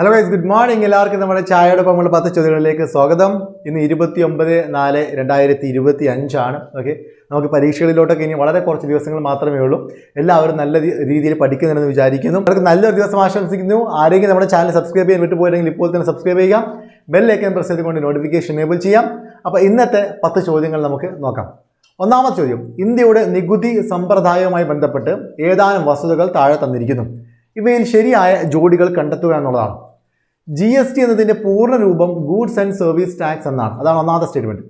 Hello guys good morning എല്ലാവർക്കും നമ്മുടെ ചായയോടൊപ്പം നമ്മൾ പത്ത് ചോദ്യങ്ങളിലേക്ക് സ്വാഗതം. ഇന്ന് ഇരുപത്തി ഒമ്പത് നാല് രണ്ടായിരത്തി ഇരുപത്തി അഞ്ചാണ് ഓക്കെ നമുക്ക് പരീക്ഷകളിലോട്ടൊക്കെ ഇനി വളരെ കുറച്ച് ദിവസങ്ങൾ മാത്രമേ ഉള്ളൂ. എല്ലാവരും നല്ല രീതിയിൽ പഠിക്കുന്നുണ്ടെന്ന് വിചാരിക്കുന്നു. അവർക്ക് നല്ലൊരു ദിവസം ആശംസിക്കുന്നു. ആരെങ്കിലും നമ്മുടെ ചാനൽ സബ്സ്ക്രൈബ് ചെയ്യാൻ വിട്ടുപോയെങ്കിൽ ഇപ്പോൾ തന്നെ സബ്സ്ക്രൈബ് ചെയ്യാം ബെല്ലൈക്കൻ പ്രസ് ചെയ്തുകൊണ്ട് നോട്ടിഫിക്കേഷൻ എനേബിൾ ചെയ്യാം. അപ്പോൾ ഇന്നത്തെ പത്ത് ചോദ്യങ്ങൾ നമുക്ക് നോക്കാം. ഒന്നാമത്തെ ചോദ്യം. ഇന്ത്യയുടെ നികുതി സമ്പ്രദായവുമായി ബന്ധപ്പെട്ട് ഏതാനും വസ്തുതകൾ താഴെ തന്നിരിക്കുന്നു. ഇവയിൽ ശരിയായ ജോഡികൾ കണ്ടെത്തുക എന്നുള്ളതാണ്. ജി എസ് ടി എന്നതിന്റെ പൂർണ രൂപം ഗൂഡ്സ് ആൻഡ് സർവീസ് ടാക്സ് എന്നാണ്. അതാണ് ഒന്നാമത്തെ സ്റ്റേറ്റ്മെന്റ്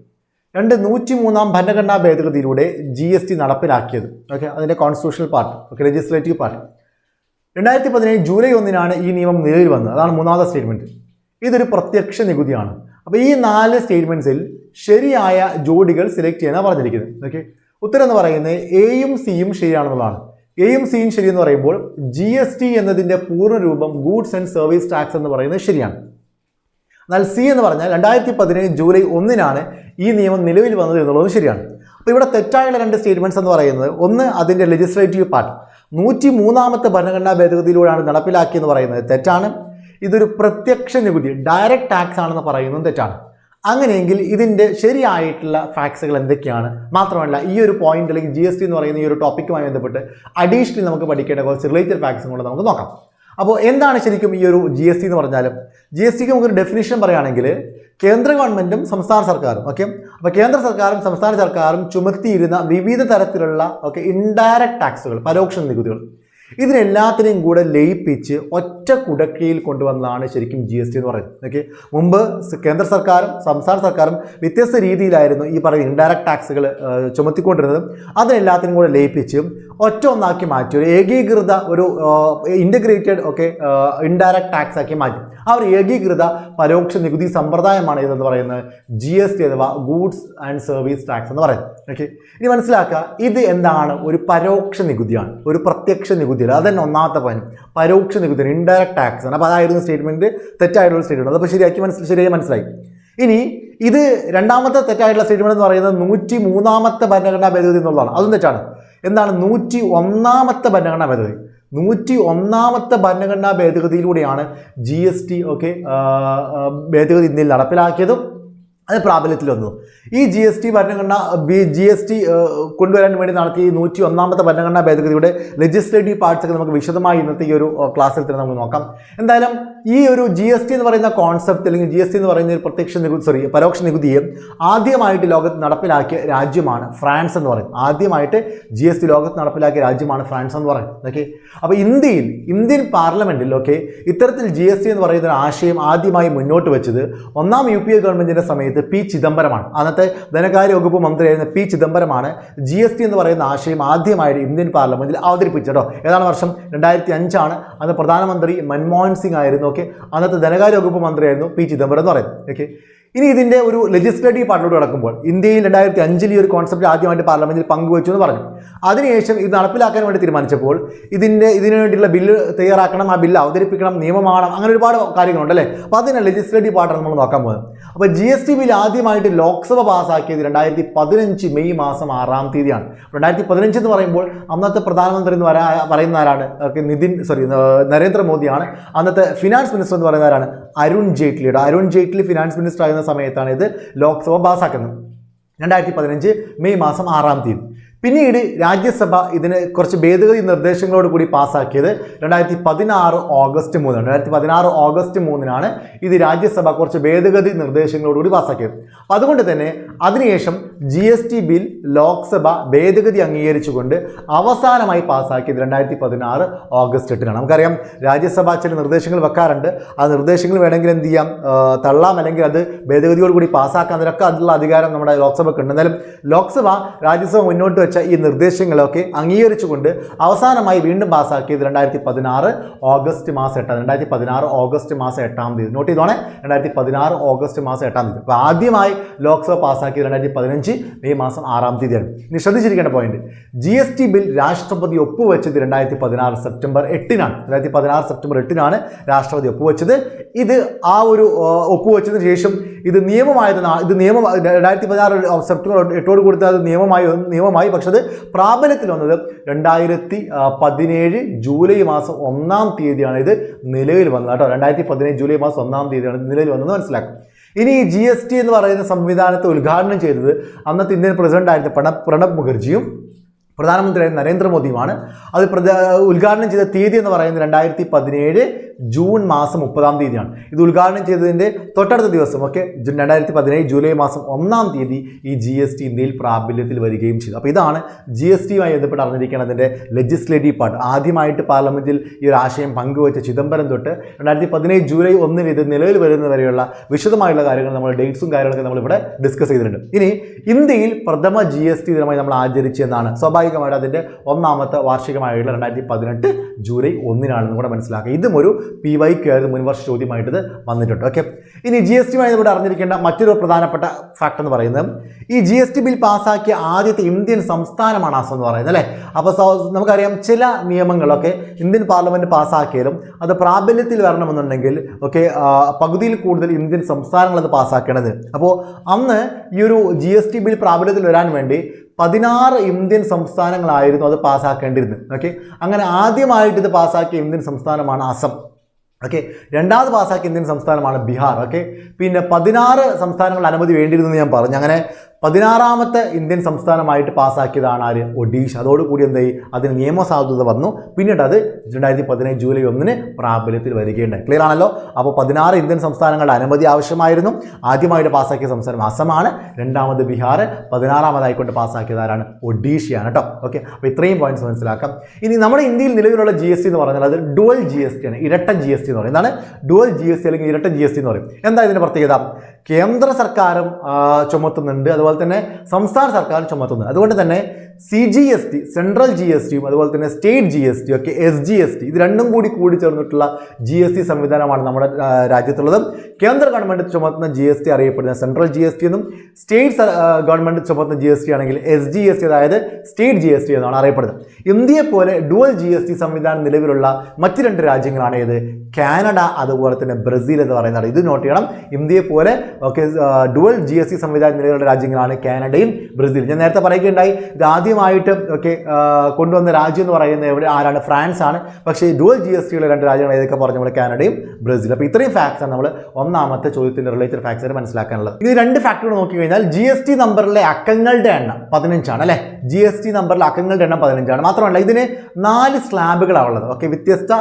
രണ്ട് നൂറ്റി മൂന്നാം ഭരണഘടനാ ഭേദഗതിയിലൂടെ ജി എസ് ടി നടപ്പിലാക്കിയത്. ഓക്കെ അതിന്റെ constitutional part okay legislative part രണ്ടായിരത്തി പതിനേഴ് ജൂലൈ ഒന്നിനാണ് ഈ നിയമം നിലവിൽ വന്നത്. അതാണ് മൂന്നാമത്തെ സ്റ്റേറ്റ്മെന്റ് ഇതൊരു പ്രത്യക്ഷ നികുതിയാണ്. അപ്പോൾ ഈ നാല് സ്റ്റേറ്റ്മെന്റ്സിൽ ശരിയായ ജോഡികൾ സെലക്ട് ചെയ്യാനാണ് പറഞ്ഞിരിക്കുന്നത്. ഓക്കെ ഉത്തരം എന്ന് പറയുന്നത് എയും സിയും ശരിയാണെന്നുള്ളതാണ്. എയും സിയും ശരി എന്ന് പറയുമ്പോൾ ജി എസ് ടി എന്നതിന്റെ പൂർണ രൂപം ഗൂഡ്സ് ആൻഡ് സർവീസ് ടാക്സ് എന്ന് പറയുന്നത് ശരിയാണ്. എന്നാൽ സി എന്ന് പറഞ്ഞാൽ രണ്ടായിരത്തി പതിനേഴ് ജൂലൈ ഒന്നിനാണ് ഈ നിയമം നിലവിൽ വന്നത് എന്നുള്ളതും ശരിയാണ്. അപ്പോൾ ഇവിടെ തെറ്റായുള്ള രണ്ട് സ്റ്റേറ്റ്മെന്റ്സ് എന്ന് പറയുന്നത് ഒന്ന് അതിന്റെ ലെജിസ്ലേറ്റീവ് പാർട്ട് നൂറ്റി മൂന്നാമത്തെ ഭരണഘടനാ ഭേദഗതിയിലൂടെയാണ് നടപ്പിലാക്കിയെന്ന് പറയുന്നത് തെറ്റാണ്. ഇതൊരു പ്രത്യക്ഷ നികുതി ഡയറക്റ്റ് ടാക്സ് ആണെന്ന് പറയുന്നതും തെറ്റാണ്. അങ്ങനെയെങ്കിൽ ഇതിന്റെ ശരിയായിട്ടുള്ള ഫാക്ട്സുകൾ എന്തൊക്കെയാണ്? മാത്രമല്ല ഈ ഒരു പോയിന്റ് അല്ലെങ്കിൽ ജി എസ് ടി എന്ന് പറയുന്ന ഈ ഒരു ടോപ്പിക്കുമായി ബന്ധപ്പെട്ട് അഡീഷണലി നമുക്ക് പഠിക്കേണ്ട കുറച്ച് റിലേറ്റഡ് ഫാക്ട്സും കൂടെ നമുക്ക് നോക്കാം. അപ്പോൾ എന്താണ് ശരിക്കും ഈ ഒരു ജി എസ് ടി എന്ന് പറഞ്ഞാലും? ജി എസ് ടിക്ക് നമുക്കൊരു ഡെഫിനിഷൻ പറയുകയാണെങ്കിൽ കേന്ദ്ര ഗവൺമെന്റും സംസ്ഥാന സർക്കാരും ഓക്കെ അപ്പോൾ കേന്ദ്ര സർക്കാരും സംസ്ഥാന സർക്കാരും ചുമത്തിയിരുന്ന വിവിധ തരത്തിലുള്ള ഓക്കെ ഇൻഡയറക്റ്റ് ടാക്സുകൾ പരോക്ഷ നികുതികൾ. ഇതിനെല്ലാത്തിനെയും കൂടെ ലയിപ്പിച്ച് ഒറ്റ കുടക്കയിൽ കൊണ്ടുവന്നതാണ് ശരിക്കും ജി എസ് ടി എന്ന് പറയുന്നത്. ഓക്കെ മുമ്പ് കേന്ദ്ര സർക്കാരും സംസ്ഥാന സർക്കാരും വ്യത്യസ്ത രീതിയിലായിരുന്നു ഈ പറയുന്ന ഇൻഡയറക്റ്റ് ടാക്സുകൾ ചുമത്തിക്കൊണ്ടിരുന്നത്. അതിനെല്ലാത്തിനും കൂടെ ലയിപ്പിച്ച് ഒറ്റ ഒന്നാക്കി മാറ്റി ഒരു ഏകീകൃത ഒരു ഇന്റഗ്രേറ്റഡ് ഒക്കെ ഇൻഡയറക്റ്റ് ടാക്സ് ആക്കി മാറ്റി. ഒരു ഏകീകൃത പരോക്ഷ നികുതി സമ്പ്രദായമാണ് ഇതെന്ന് പറയുന്നത്? ജി എസ് ടി അഥവാ ഗൂഡ്സ് ആൻഡ് സർവീസ് ടാക്സ് എന്ന് പറയുന്നത് ഓക്കെ ഇനി മനസ്സിലാക്കുക ഇത് എന്താണ്? ഒരു പരോക്ഷ നികുതിയാണ്. ഒരു പ്രത്യക്ഷ നികുതിയല്ല. അതന്നെ ഒന്നാമത്തെ പോയിന്റ് പരോക്ഷ നികുതി ഇൻഡയറക്ട് ടാക്സ് ആണ്. അപ്പോൾ അതായിരുന്നു സ്റ്റേറ്റ്മെന്റ് തെറ്റായിട്ടുള്ള സ്റ്റേറ്റ്മെന്റ് അപ്പോൾ ശരിയാക്കി മനസ്സിൽ ശരിയായി മനസ്സിലായി. ഇനി ഇത് രണ്ടാമത്തെ തെറ്റായിട്ടുള്ള സ്റ്റേറ്റ്മെന്റ് എന്ന് പറയുന്നത് നൂറ്റി മൂന്നാമത്തെ ഭരണഘടനാ ഭേദഗതി എന്നുള്ളതാണ്. അതും തെറ്റാണ്. എന്താണ്? നൂറ്റി ഒന്നാമത്തെ ഭരണഘടനാ ഭേദഗതി. നൂറ്റി ഒന്നാമത്തെ ഭരണഘടനാ ഭേദഗതിയിലൂടെയാണ് ജി എസ് ടി ഒക്കെ ഭേദഗതി ഇന്ത്യയിൽ നടപ്പിലാക്കിയതും അത് പ്രാബല്യത്തിൽ വന്നു. ഈ ജി എസ് ടി ഭരണഘടന ബി ജി എസ് ടി കൊണ്ടുവരാൻ വേണ്ടി നടത്തിയ ഈ നൂറ്റി ഒന്നാമത്തെ ഭരണഘടനാ ഭേദഗതിയുടെ ലെജിസ്ലേറ്റീവ് പാർട്സ് ഒക്കെ നമുക്ക് വിശദമായി ഇന്നത്തെ ഈ ഒരു ക്ലാസ്സിൽ തന്നെ നമുക്ക് നോക്കാം. എന്തായാലും ഈ ഒരു ജി എസ് ടി എന്ന് പറയുന്ന കോൺസെപ്റ്റ് അല്ലെങ്കിൽ ജി എസ് ടി എന്ന് പറയുന്ന ഒരു പ്രത്യക്ഷ നികുതി സോറി പരോക്ഷ നികുതിയെ ആദ്യമായിട്ട് ലോകത്ത് നടപ്പിലാക്കിയ രാജ്യമാണ് ഫ്രാൻസ് എന്ന് പറയുന്നത്. ആദ്യമായിട്ട് ജി എസ് ടി ലോകത്ത് നടപ്പിലാക്കിയ രാജ്യമാണ് ഫ്രാൻസ് എന്ന് പറയുന്നത്. ഓക്കെ? അപ്പോൾ ഇന്ത്യയിൽ ഇന്ത്യൻ പാർലമെന്റിൽ ഓക്കെ ഇത്തരത്തിൽ ജി എസ് ടി എന്ന് പറയുന്ന ഒരു ആശയം ആദ്യമായി മുന്നോട്ട് വെച്ചത് ഒന്നാം യു പി എ ഗവൺമെന്റിന്റെ സമയത്ത് പി ചിദംബരമാണ്. അന്നത്തെ ധനകാര്യ വകുപ്പ് മന്ത്രിയായിരുന്ന പി ചിദംബരമാണ് ജി എസ് ടി എന്ന് പറയുന്ന ആശയം ആദ്യമായിട്ട് ഇന്ത്യൻ പാർലമെന്റിൽ അവതരിപ്പിച്ചു കേട്ടോ. ഏതാണ് വർഷം? രണ്ടായിരത്തി അഞ്ചാണ് അന്ന് പ്രധാനമന്ത്രി മൻമോഹൻ സിംഗ് ആയിരുന്നു. ഓക്കെ. അന്നത്തെ ധനകാര്യ വകുപ്പ് മന്ത്രിയായിരുന്നു പി ചിദംബരം എന്ന് പറയുന്നത്. ഓക്കെ. ഇനി ഇതിന്റെ ഒരു ലെജിസ്ലേറ്റീവ് പാർട്ടിലോട്ട് കിടക്കുമ്പോൾ ഇന്ത്യയിൽ രണ്ടായിരത്തി അഞ്ചിൽ ഈ ഒരു കോൺസെപ്റ്റ് ആദ്യമായിട്ട് പാർലമെന്റിൽ പങ്കുവച്ചു എന്ന് പറഞ്ഞു. അതിനുശേഷം ഇത് നടപ്പിലാക്കാൻ വേണ്ടി തീരുമാനിച്ചപ്പോൾ ഇതിന്റെ ഇതിനു വേണ്ടിയുള്ള ബില്ല് തയ്യാറാക്കണം ആ ബില്ല് അവതരിപ്പിക്കണം നിയമമാണം അങ്ങനെ ഒരുപാട് കാര്യങ്ങളുണ്ട് അല്ലേ അപ്പോൾ അതിന് ലെജിസ്ലേറ്റീവ് പാർട്ടാണ് നമ്മൾ നോക്കാൻ പോകുന്നത്. അപ്പോൾ ജി എസ് ടി ബിൽ ആദ്യമായിട്ട് ലോക്സഭ പാസ്സാക്കിയത് രണ്ടായിരത്തി പതിനഞ്ച് മെയ് മാസം ആറാം തീയതിയാണ്. രണ്ടായിരത്തി പതിനഞ്ച് എന്ന് പറയുമ്പോൾ അന്നത്തെ പ്രധാനമന്ത്രി എന്ന് പറയാ പറയുന്ന ആരാണ്? നിതിൻ സോറി നരേന്ദ്രമോദിയാണ്. അന്നത്തെ ഫിനാൻസ് മിനിസ്റ്റർ എന്ന് പറയുന്ന ആരാണ്? അരുൺ ജെയ്റ്റ്ലിയുടെ. അരുൺ ജെയ്റ്റ്ലി ഫിനാൻസ് മിനിസ്റ്റർ ആയിരുന്ന സമയത്താണ് ഇത് ലോക്സഭ പാസ്സാക്കുന്നത് രണ്ടായിരത്തി പതിനഞ്ച് മെയ് മാസം ആറാം തീയതി. പിന്നീട് രാജ്യസഭ ഇതിന് കുറച്ച് ഭേദഗതി നിർദ്ദേശങ്ങളോട് കൂടി പാസ്സാക്കിയത് രണ്ടായിരത്തി പതിനാറ് ഓഗസ്റ്റ് മൂന്നാണ് രണ്ടായിരത്തി പതിനാറ് ഓഗസ്റ്റ് മൂന്നിനാണ് ഇത് രാജ്യസഭ കുറച്ച് ഭേദഗതി നിർദ്ദേശങ്ങളോടുകൂടി പാസ്സാക്കിയത് അപ്പം അതുകൊണ്ട് തന്നെ അതിനുശേഷം G S T bill Lok Sabha ഭേദഗതി അംഗീകരിച്ചുകൊണ്ട് അവസാനമായി പാസ്സാക്കിയത് രണ്ടായിരത്തി പതിനാറ് ഓഗസ്റ്റ് എട്ടിനാണ്. നമുക്കറിയാം രാജ്യസഭ ചില നിർദ്ദേശങ്ങൾ വെക്കാറുണ്ട്. ആ നിർദ്ദേശങ്ങൾ വേണമെങ്കിൽ എന്ത് ചെയ്യാം? തള്ളാം. അല്ലെങ്കിൽ അത് ഭേദഗതിയോട് കൂടി പാസ്സാക്കാൻ അതിനൊക്കെ അതിനുള്ള അധികാരം നമ്മുടെ ലോക്സഭയ്ക്ക് ഉണ്ട് എന്നാലും ലോക്സഭ രാജ്യസഭ മുന്നോട്ട് വെച്ച ഈ നിർദ്ദേശങ്ങളൊക്കെ അംഗീകരിച്ചുകൊണ്ട് അവസാനമായി വീണ്ടും പാസ്സാക്കിയത് രണ്ടായിരത്തി പതിനാറ് ഓഗസ്റ്റ് മാസം എട്ടാം രണ്ടായിരത്തി പതിനാറ് ഓഗസ്റ്റ് മാസം എട്ടാം തീയതി. നോട്ട് ചെയ്തോണേ. രണ്ടായിരത്തി പതിനാറ് ഓഗസ്റ്റ് മാസം എട്ടാം തീയതി. അപ്പോൾ ആദ്യമായി ലോക്സഭ പാസ്സാക്കിയത് രണ്ടായിരത്തി പതിനഞ്ച് മെയ് മാസം ആറാം തീയതിയാണ്. ഇനി ശ്രദ്ധിച്ചിരിക്കേണ്ട point G S T bill രാഷ്ട്രപതി ഒപ്പുവെച്ചത് രണ്ടായിരത്തി പതിനാറ് സെപ്റ്റംബർ എട്ടിനാണ്. രണ്ടായിരത്തി പതിനാറ് സെപ്റ്റംബർ എട്ടിനാണ് രാഷ്ട്രപതി ഒപ്പുവെച്ചത്. ഇത് ആ ഒരു ഒപ്പുവെച്ചതിന് ശേഷം ഇത് നിയമമായത് ഇത് നിയമം രണ്ടായിരത്തി പതിനാറ് സെപ്റ്റംബർ എട്ടോട് കൊടുത്ത് അത് നിയമമായി നിയമമായി പക്ഷേ അത് പ്രാബല്യത്തിൽ വന്നത് രണ്ടായിരത്തി പതിനേഴ് ജൂലൈ മാസം ഒന്നാം തീയതിയാണ് ഇത് നിലവിൽ വന്നത് കേട്ടോ. രണ്ടായിരത്തി പതിനേഴ് ജൂലൈ മാസം ഒന്നാം തീയതിയാണ് ഇത് നിലവിൽ വന്നത് മനസ്സിലാക്കും. ഇനി ഈ ജി എസ് ടി എന്ന് പറയുന്ന സംവിധാനത്തെ ഉദ്ഘാടനം ചെയ്തത് അന്നത്തെ ഇന്ത്യൻ പ്രസിഡന്റ് ആയിരുന്ന പ്രണബ് പ്രണബ് മുഖർജിയും പ്രധാനമന്ത്രിയായ നരേന്ദ്രമോദിയുമാണ്. അത് ഉദ്ഘാടനം ചെയ്ത തീയതി എന്ന് പറയുന്നത് രണ്ടായിരത്തി പതിനേഴ് ജൂൺ മാസം മുപ്പതാം തീയതിയാണ്. ഇത് ഉദ്ഘാടനം ചെയ്തതിന്റെ തൊട്ടടുത്ത ദിവസം ഒക്കെ രണ്ടായിരത്തി പതിനേഴ് ജൂലൈ മാസം ഒന്നാം തീയതി ഈ ജി എസ് ടി ഇന്ത്യയിൽ പ്രാബല്യത്തിൽ വരികയും ചെയ്തു. അപ്പോൾ ഇതാണ് ജി എസ് ടിയുമായി ബന്ധപ്പെട്ട് അറിഞ്ഞിരിക്കുന്നതിന്റെ ലെജിസ്ലേറ്റീവ് പാർട്ട് ആദ്യമായിട്ട് പാർലമെന്റിൽ ഈ ഒരു ആശയം പങ്കുവച്ച ചിദംബരം തൊട്ട് രണ്ടായിരത്തി പതിനേഴ് ജൂലൈ ഒന്നിന് ഇത് നിലവിൽ വരുന്നവരെയുള്ള വിശദമായുള്ള കാര്യങ്ങൾ നമ്മൾ ഡേറ്റ്സും കാര്യങ്ങളൊക്കെ നമ്മളിവിടെ ഡിസ്കസ് ചെയ്തിട്ടുണ്ട്. ഇനി ഇന്ത്യയിൽ പ്രഥമ ജി എസ് ടി ദിനമായി നമ്മൾ ആചരിച്ചെന്നാണ്. സ്വാഭാവികമായിട്ട് അതിന്റെ ഒന്നാമത്തെ വാർഷികമായിട്ടുള്ള രണ്ടായിരത്തി പതിനെട്ട് ജൂലൈ ഒന്നിനാണെന്ന് കൂടെ മനസ്സിലാക്കുക ഇതും ഒരു പി വൈക്ക് ആയിരുന്നു മുൻവർഷ ചോദ്യമായിട്ട് വന്നിട്ടുണ്ട്. ഓക്കെ ഇനി ജി എസ് ടിയുമായി ഇവിടെ അറിഞ്ഞിരിക്കേണ്ട മറ്റൊരു പ്രധാനപ്പെട്ട ഫാക്ട് എന്ന് പറയുന്നത് ഈ ജി എസ് ടി ബിൽ പാസ്സാക്കിയ ആദ്യത്തെ ഇന്ത്യൻ സംസ്ഥാനമാണ് അസം എന്ന് പറയുന്നത് അല്ലേ? അപ്പോൾ നമുക്കറിയാം ചില നിയമങ്ങളൊക്കെ ഇന്ത്യൻ പാർലമെന്റ് പാസ്സാക്കിയാലും അത് പ്രാബല്യത്തിൽ വരണമെന്നുണ്ടെങ്കിൽ ഓക്കെ പകുതിയിൽ കൂടുതൽ ഇന്ത്യൻ സംസ്ഥാനങ്ങൾ അത് പാസ്സാക്കേണ്ടത്. അപ്പോൾ അന്ന് ഈ ഒരു ജി എസ് ടി ബിൽ പ്രാബല്യത്തിൽ വരാൻ വേണ്ടി പതിനാറ് ഇന്ത്യൻ സംസ്ഥാനങ്ങളായിരുന്നു അത് പാസ്സാക്കേണ്ടിയിരുന്നത് ഓക്കെ അങ്ങനെ ആദ്യമായിട്ട് ഇത് പാസ്സാക്കിയ ഇന്ത്യൻ സംസ്ഥാനമാണ് അസം. ഓക്കെ രണ്ടാമത് പാസ്സാക്കിയ ഇന്ത്യൻ സംസ്ഥാനമാണ് ബീഹാർ. ഓക്കെ പിന്നെ പതിനാറ് സംസ്ഥാനങ്ങൾ അനുമതി വേണ്ടിയിരുന്നു ഞാൻ പറഞ്ഞു. അങ്ങനെ പതിനാറാമത്തെ ഇന്ത്യൻ സംസ്ഥാനമായിട്ട് പാസ്സാക്കിയതാണ് ആര്? ഒഡീഷ. അതോടുകൂടി എന്തായി അതിന് നിയമസാധുത വന്നു. പിന്നീട് അത് രണ്ടായിരത്തി പതിനേഴ് ജൂലൈ ഒന്നിന് പ്രാബല്യത്തിൽ വരികയുണ്ടായി. ക്ലിയർ ആണല്ലോ? അപ്പോൾ പതിനാറ് ഇന്ത്യൻ സംസ്ഥാനങ്ങളുടെ അനുമതി ആവശ്യമായിരുന്നു. ആദ്യമായിട്ട് പാസ്സാക്കിയ സംസ്ഥാനം അസമാണ്. രണ്ടാമത് ബീഹാർ. പതിനാറാമതായിക്കൊണ്ട് പാസ്സാക്കിയത് ആരാണ്? ഒഡീഷയാണ് കേട്ടോ. ഓക്കെ അപ്പോൾ ഇത്രയും പോയിന്റ്സ് മനസ്സിലാക്കാം. ഇനി നമ്മുടെ ഇന്ത്യയിൽ നിലവിലുള്ള ജി എസ് ടി എന്ന് പറഞ്ഞാൽ അത് ഡുവൽ ജി എസ് ടി ആണ്. ഇരട്ട ജി എസ് ടി എന്ന് പറയും. എന്താണ്? ഡുവൽ ജി എസ് ടി അല്ലെങ്കിൽ ഇരട്ട ജി എസ് ടി എന്ന് പറയും. എന്താ ഇതിന്റെ പ്രത്യേകത? കേന്ദ്ര സർക്കാരും ചുമത്തുന്നുണ്ട് അതുപോലെ തന്നെ സംസ്ഥാന സർക്കാരും ചുമത്തുന്നുണ്ട് അതുകൊണ്ട് തന്നെ C G S T central G S ടിയും അതുപോലെ തന്നെ സ്റ്റേറ്റ് ജി എസ് ടി ഒക്കെ എസ് ജി എസ് ടി ഇത് രണ്ടും കൂടി കൂടി ചേർന്നിട്ടുള്ള ജി എസ് ടി സംവിധാനമാണ് നമ്മുടെ രാജ്യത്തുള്ളത് കേന്ദ്ര ഗവൺമെന്റ് ചുമത്തുന്ന ജി എസ് ടി അറിയപ്പെടുന്ന സെൻട്രൽ ജി എസ് ടി എന്നും സ്റ്റേറ്റ് ഗവൺമെന്റ് ചുമത്തുന്ന ജി എസ് ടി ആണെങ്കിൽ എസ് ജി എസ് ടി അതായത് സ്റ്റേറ്റ് ജി എസ് ടി എന്നാണ് അറിയപ്പെടുന്നത് ഇന്ത്യയെ പോലെ ഡുവൽ ജി എസ് ടി സംവിധാനം നിലവിലുള്ള മറ്റ് രണ്ട് രാജ്യങ്ങളാണ് ഏത് കാനഡ അതുപോലെ തന്നെ ബ്രസീൽ എന്ന് പറയുന്നത് ഇത് നോട്ട് ചെയ്യണം ഇന്ത്യയെ പോലെ okay dual G S C സംവിധാനം നിലവിലുള്ള രാജ്യങ്ങളാണ് കാനഡയും ബ്രസീലും. ഞാൻ നേരത്തെ പറയുകയുണ്ടായി ഇത് ആദ്യമായിട്ട് ഓക്കെ കൊണ്ടുവന്ന രാജ്യം എന്ന് പറയുന്നത് എവിടെ? ആരാണ്? ഫ്രാൻസ് ആണ്. പക്ഷേ ഡുവൽ ജി എസ് ടിയുള്ള രണ്ട് രാജ്യങ്ങൾ ഏതൊക്കെ പറഞ്ഞു നമ്മൾ കാനഡയും ബ്രസീലും. അപ്പോൾ ഇത്രയും ഫാക്ട്സ് ആണ് നമ്മൾ ഒന്നാമത്തെ ചോദ്യത്തിന്റെ റിലേറ്റഡ് ഫാക്ട്സ് മനസ്സിലാക്കാനുള്ളത്. ഇനി രണ്ട് ഫാക്ടർ നോക്കി കഴിഞ്ഞാൽ ജി എസ് ടി നമ്പറിലെ അക്കങ്ങളുടെ എണ്ണം പതിനഞ്ചാണ് അല്ലേ? ജി എസ് ടി നമ്പറിലെ അക്കങ്ങളുടെ എണ്ണം പതിനഞ്ചാണ്. മാത്രമല്ല ഇതിന് നാല് സ്ലാബുകളാണ് ഉള്ളത്. ഓക്കെ വ്യത്യസ്ത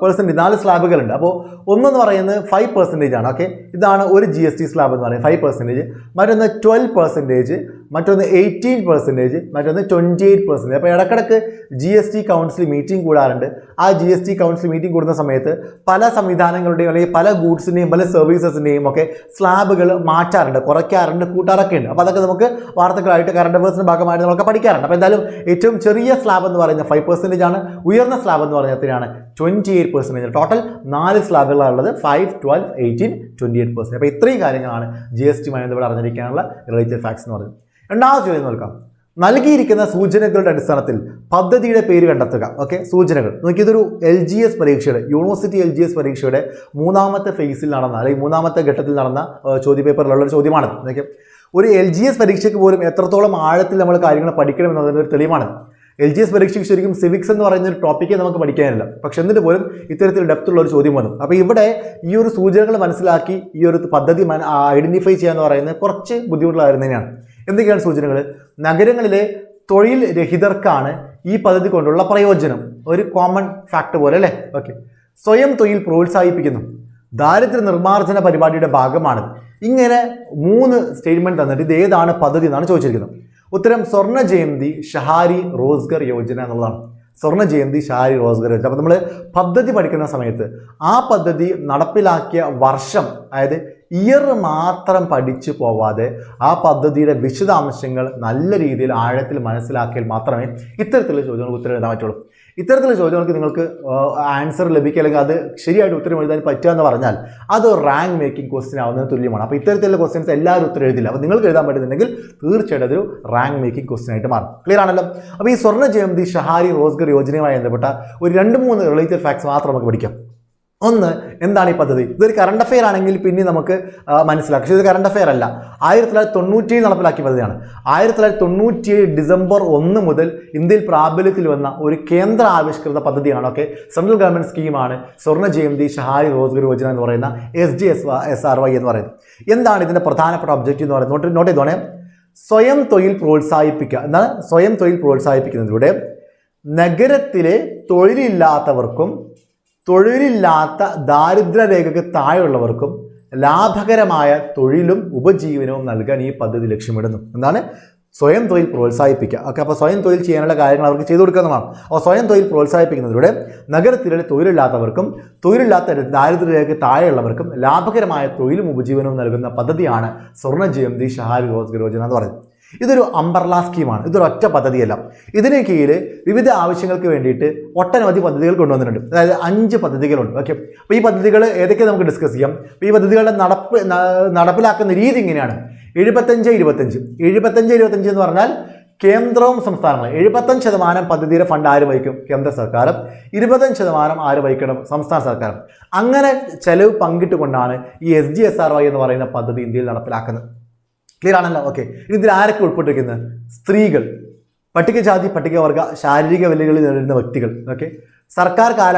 പേഴ്സന്റേജ് നാല് സ്ലാബുകളുണ്ട്. അപ്പോൾ ഒന്നെന്ന് പറയുന്നത് ഫൈവ് പെർസെന്റേജ് ആണ്. ഓക്കെ ഇതാണ് ഒരു ജി എസ് ടി സ്ലാബ് എന്ന് പറയുന്നത് ഫൈവ് പെർസെന്റേജ് മറ്റൊന്ന് ട്വൽവ് പെർസെന്റേജ് മറ്റൊന്ന് എയ്റ്റീൻ പെർസെന്റേജ് മറ്റൊന്ന് ട്വന്റി എയ്റ്റ് പെർസെന്റേജ് അപ്പോൾ ഇടക്കിടക്ക് G S T council meeting കൂടാറുണ്ട്. ആ G S T council meeting കൂടുന്ന സമയത്ത് പല സംവിധാനങ്ങളുടെയും അല്ലെങ്കിൽ പല ഗൂഡ്സിന്റെയും പല സർവീസസിന്റെയും ഒക്കെ സ്ലാബുകൾ മാറ്റാറുണ്ട് കുറയ്ക്കാറുണ്ട് കൂട്ടാറൊക്കെ ഉണ്ട്. അപ്പോൾ അതൊക്കെ നമുക്ക് വാർത്തകളായിട്ട് കറണ്ട് അഫേഴ്സിന്റെ ഭാഗമായിട്ട് നമ്മളൊക്കെ പഠിക്കാറുണ്ട്. അപ്പോൾ എന്തായാലും ഏറ്റവും ചെറിയ സ്ലാബ് എന്ന് പറയുന്നത് ഫൈവ് പെർസെന്റേജ് ആണ്. ഉയർന്ന സ്ലാബ് എന്ന് പറയുന്നതിനാണ് ട്വന്റി എയ്റ്റ് പെർസെന്റേജ് ടോട്ടൽ നാല് സ്ലാബുകളാണ് ഉള്ളത്. Five twelve eighteen twenty eight percent അപ്പോൾ ഇത്രയും കാര്യങ്ങളാണ് ജി എസ് ടി ടിയുമായി ഇവിടെ അറിഞ്ഞിരിക്കാനുള്ള റിലേറ്റഡ് ഫാക്ട്സ് എന്ന് പറയുന്നത്. രണ്ടാമത്തെ ചോദ്യം നോക്കാം. നൽകിയിരിക്കുന്ന സൂചനകളുടെ അടിസ്ഥാനത്തിൽ പദ്ധതിയുടെ പേര് കണ്ടെത്തുക. ഓക്കെ സൂചനകൾ. നോക്കി ഇതൊരു എൽ ജി എസ് പരീക്ഷയുടെ യൂണിവേഴ്സിറ്റി എൽ ജി എസ് പരീക്ഷയുടെ മൂന്നാമത്തെ ഫേസിൽ നടന്ന അല്ലെങ്കിൽ മൂന്നാമത്തെ ഘട്ടത്തിൽ നടന്ന ചോദ്യപേപ്പറിലുള്ള ഒരു ചോദ്യമാണ് ഓക്കെ ഒരു എൽ ജി എസ് പരീക്ഷയ്ക്ക് പോലും എത്രത്തോളം ആഴത്തിൽ നമ്മൾ കാര്യങ്ങൾ പഠിക്കണം എന്നതിന്റെ ഒരു തെളിവാണ് എൽ ജി എസ് പരീക്ഷയ്ക്ക് ശരിക്കും സിവിക്സ് എന്ന് പറയുന്ന ഒരു ടോപ്പിക്കേ നമുക്ക് പഠിക്കാനില്ല. പക്ഷെ എന്നിട്ട് പോലും ഇത്തരത്തിൽ ഡെപ്ത് ഉള്ള ഒരു ചോദ്യം വന്നു. അപ്പോൾ ഇവിടെ ഈ ഒരു സൂചനകൾ മനസ്സിലാക്കി ഈ ഒരു പദ്ധതി ഐഡന്റിഫൈ ചെയ്യുക എന്ന് പറയുന്നത് കുറച്ച് ബുദ്ധിമുട്ടുള്ളതായിരുന്നു തന്നെയാണ് എന്തൊക്കെയാണ് സൂചനകൾ നഗരങ്ങളിലെ തൊഴിൽ രഹിതർക്കാണ് ഈ പദ്ധതി കൊണ്ടുള്ള പ്രയോജനം. ഒരു കോമൺ ഫാക്ട് പോലെ അല്ലേ? ഓക്കെ സ്വയം തൊഴിൽ പ്രോത്സാഹിപ്പിക്കുന്നു. ദാരിദ്ര്യ നിർമ്മാർജന പരിപാടിയുടെ ഭാഗമാണ് ഇങ്ങനെ മൂന്ന് സ്റ്റേറ്റ്മെന്റ് തന്നിട്ട് ഇത് ഏതാണ് പദ്ധതി എന്നാണ് ചോദിച്ചിരിക്കുന്നത്. ഉത്തരം സ്വർണ ജയന്തി ഷഹാരി റോസ്ഗർ യോജന എന്നുള്ളതാണ്. സ്വർണ ജയന്തി ഷഹാരി റോസ്ഗർ യോജന. അപ്പോൾ നമ്മൾ പദ്ധതി പഠിക്കുന്ന സമയത്ത് ആ പദ്ധതി നടപ്പിലാക്കിയ വർഷം അതായത് ഇയർ മാത്രം പഠിച്ചു പോവാതെ ആ പദ്ധതിയുടെ വിശദാംശങ്ങൾ നല്ല രീതിയിൽ ആഴത്തിൽ മനസ്സിലാക്കിയാൽ മാത്രമേ ഇത്തരത്തിലുള്ള ചോദ്യങ്ങൾക്ക് ഉത്തരം എഴുതാൻ പറ്റുള്ളൂ. ഇത്തരത്തിലുള്ള ചോദ്യങ്ങൾക്ക് നിങ്ങൾക്ക് ആൻസർ ലഭിക്കുക അല്ലെങ്കിൽ അത് ശരിയായിട്ട് ഉത്തരം എഴുതാൻ പറ്റുക എന്ന് പറഞ്ഞാൽ അത് റാങ്ക് മേക്കിംഗ് ക്വസ്റ്റ്യൻ ആവുന്നതിന് തുല്യമാണ്. അപ്പോൾ ഇത്തരത്തിലുള്ള ക്വസ്റ്റ്യൻസ് എല്ലാവരും ഉത്തരം എഴുതില്ല. അപ്പോൾ നിങ്ങൾക്ക് എഴുതാൻ പറ്റുന്നുണ്ടെങ്കിൽ തീർച്ചയായിട്ടും അതൊരു റാങ്ക് മേക്കിംഗ് ക്വസ്റ്റ്യൻ ആയിട്ട് മാറും. ക്ലിയർ ആണല്ലോ? അപ്പോൾ ഈ സ്വർണ ജയന്തി ഷഹാരി റോസ്ഗർ യോജനയുമായി ബന്ധപ്പെട്ട ഒരു രണ്ട് മൂന്ന് റിലേറ്റഡ് ഫാക്ട്സ് മാത്രം നമുക്ക് പഠിക്കാം. ഒന്ന് എന്താണ് ഈ പദ്ധതി? ഇതൊരു കറണ്ട് അഫെയർ ആണെങ്കിൽ പിന്നെ നമുക്ക് മനസ്സിലാക്കാം. പക്ഷേ ഇത് കറണ്ട് അഫെയർ അല്ല. ആയിരത്തി തൊള്ളായിരത്തി തൊണ്ണൂറ്റിയേഴ് നടപ്പിലാക്കിയ പദ്ധതിയാണ്. ആയിരത്തി തൊള്ളായിരത്തി തൊണ്ണൂറ്റിയേഴ് ഡിസംബർ ഒന്ന് മുതൽ ഇന്ത്യയിൽ പ്രാബല്യത്തിൽ വന്ന ഒരു കേന്ദ്ര ആവിഷ്കൃത പദ്ധതിയാണ്. ഓക്കെ സെൻട്രൽ ഗവൺമെന്റ് സ്കീമാണ് സ്വർണ ജയന്തി ഷഹാരി റോസ്ഗർ യോജന എന്ന് പറയുന്ന S G S S R Y എന്ന് പറയുന്നത്. എന്താണ് ഇതിന്റെ പ്രധാനപ്പെട്ട ഒബ്ജക്റ്റീവ് എന്ന് പറയുന്നത്? നോട്ട് നോട്ട് ചെയ്തോണേ സ്വയം തൊഴിൽ പ്രോത്സാഹിപ്പിക്കുക. എന്താണ്? സ്വയം തൊഴിൽ പ്രോത്സാഹിപ്പിക്കുന്നതിലൂടെ നഗരത്തിലെ തൊഴിലില്ലാത്തവർക്കും തൊഴിലില്ലാത്ത ദാരിദ്ര്യരേഖയ്ക്ക് താഴെയുള്ളവർക്കും ലാഭകരമായ തൊഴിലും ഉപജീവനവും നൽകാൻ ഈ പദ്ധതി ലക്ഷ്യമിടുന്നു. എന്താണ്? സ്വയം തൊഴിൽ പ്രോത്സാഹിപ്പിക്കുക. ഓക്കെ അപ്പോൾ സ്വയം തൊഴിൽ ചെയ്യാനുള്ള കാര്യങ്ങൾ അവർക്ക് ചെയ്തു കൊടുക്കുന്നതാണ്. അപ്പോൾ സ്വയം തൊഴിൽ പ്രോത്സാഹിപ്പിക്കുന്നതിലൂടെ നഗരത്തിലെ തൊഴിലില്ലാത്തവർക്കും തൊഴിലില്ലാത്ത ദാരിദ്ര്യരേഖയ്ക്ക് താഴെയുള്ളവർക്കും ലാഭകരമായ തൊഴിലും ഉപജീവനവും നൽകുന്ന പദ്ധതിയാണ് സ്വർണ ജയന്തി ഷഹാരി റോസ്ഗർ യോജന എന്ന് പറയുന്നത്. ഇതൊരു അംബർല സ്കീമാണ് ഇതൊരു ഒറ്റ പദ്ധതിയല്ല. ഇതിന് കീഴിൽ വിവിധ ആവശ്യങ്ങൾക്ക് വേണ്ടിയിട്ട് ഒട്ടനവധി പദ്ധതികൾ കൊണ്ടുവന്നിട്ടുണ്ട്. അതായത് അഞ്ച് പദ്ധതികളുണ്ട്. ഓക്കെ അപ്പോൾ ഈ പദ്ധതികൾ ഏതൊക്കെ നമുക്ക് ഡിസ്കസ് ചെയ്യാം. അപ്പോൾ ഈ പദ്ധതികളുടെ നടപ്പ് നടപ്പിലാക്കുന്ന രീതി ഇങ്ങനെയാണ്. എഴുപത്തഞ്ച് ഇരുപത്തഞ്ച്. എഴുപത്തഞ്ച് ഇരുപത്തഞ്ച് എന്ന് പറഞ്ഞാൽ കേന്ദ്രവും സംസ്ഥാനങ്ങളും. എഴുപത്തഞ്ച് ശതമാനം പദ്ധതിയുടെ ഫണ്ട് ആര് വഹിക്കും? കേന്ദ്ര സർക്കാരും. ഇരുപത്തഞ്ച് ശതമാനം ആര് വഹിക്കണം? സംസ്ഥാന സർക്കാരും. അങ്ങനെ ചെലവ് പങ്കിട്ടുകൊണ്ടാണ് ഈ S G S R Y എന്ന് പറയുന്ന പദ്ധതി ഇന്ത്യയിൽ നടപ്പിലാക്കുന്നത്. ക്ലിയർ ആണല്ലോ? ഓക്കെ ഇതിൽ ആരൊക്കെ ഉൾപ്പെട്ടിരിക്കുന്നത്? സ്ത്രീകൾ. പട്ടികജാതി പട്ടികവർഗ ശാരീരിക വെല്ലുവിളി നേരിടുന്ന വ്യക്തികൾ ഓക്കെ സർക്കാർ കാല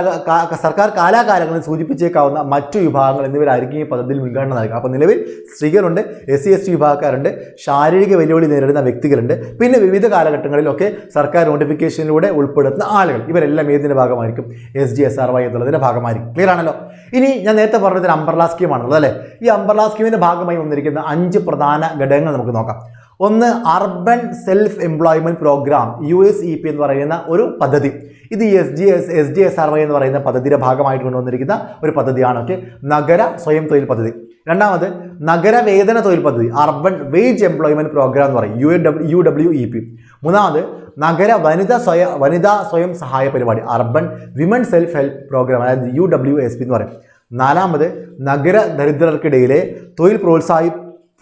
സർക്കാർ കാലാകാലങ്ങളിൽ സൂചിപ്പിച്ചേക്കാവുന്ന മറ്റു വിഭാഗങ്ങൾ എന്നിവരായിരിക്കും ഈ പദ്ധതിയിൽ മുൻഗണന നൽകുക. അപ്പോൾ നിലവിൽ സ്ത്രീകളുണ്ട് എസ് സി എസ് ടി വിഭാഗക്കാരുണ്ട് ശാരീരിക വെല്ലുവിളി നേരിടുന്ന വ്യക്തികളുണ്ട് പിന്നെ വിവിധ കാലഘട്ടങ്ങളിലൊക്കെ സർക്കാർ നോട്ടിഫിക്കേഷനിലൂടെ ഉൾപ്പെടുത്തുന്ന ആളുകൾ ഇവരെല്ലാം ഏതിന്റെ ഭാഗമായിരിക്കും? S D S R Y എന്നുള്ളതിന്റെ ഭാഗമായിരിക്കും. ക്ലിയർ ആണല്ലോ? ഇനി ഞാൻ നേരത്തെ പറഞ്ഞത് അംബർലാ സ്കീമാണുള്ളത് അല്ലേ? ഈ അംബർലാ സ്കീമിന്റെ ഭാഗമായി വന്നിരിക്കുന്ന അഞ്ച് പ്രധാന ഘടകങ്ങൾ നമുക്ക് നോക്കാം. ഒന്ന് urban self employment program U S E P എന്ന് പറയുന്ന ഒരു പദ്ധതി. ഇത് S G S S D S R Y എന്ന് പറയുന്ന പദ്ധതിയുടെ ഭാഗമായിട്ട് കൊണ്ടുവന്നിരിക്കുന്ന ഒരു പദ്ധതിയാണ് ഓക്കെ നഗര സ്വയം തൊഴിൽ പദ്ധതി. രണ്ടാമത് നഗരവേതന തൊഴിൽ പദ്ധതി അർബൻ വേജ് എംപ്ലോയ്മെന്റ് പ്രോഗ്രാം എന്ന് പറയും U W U W E P മൂന്നാമത് നഗര വനിതാ സ്വയ വനിതാ സ്വയം സഹായ പരിപാടി urban women self help program അതായത് യു ഡബ്ല്യു എസ് പി എന്ന് പറയും. നാലാമത് നഗര ദരിദ്രർക്കിടയിലെ തൊഴിൽ പ്രോത്സാഹി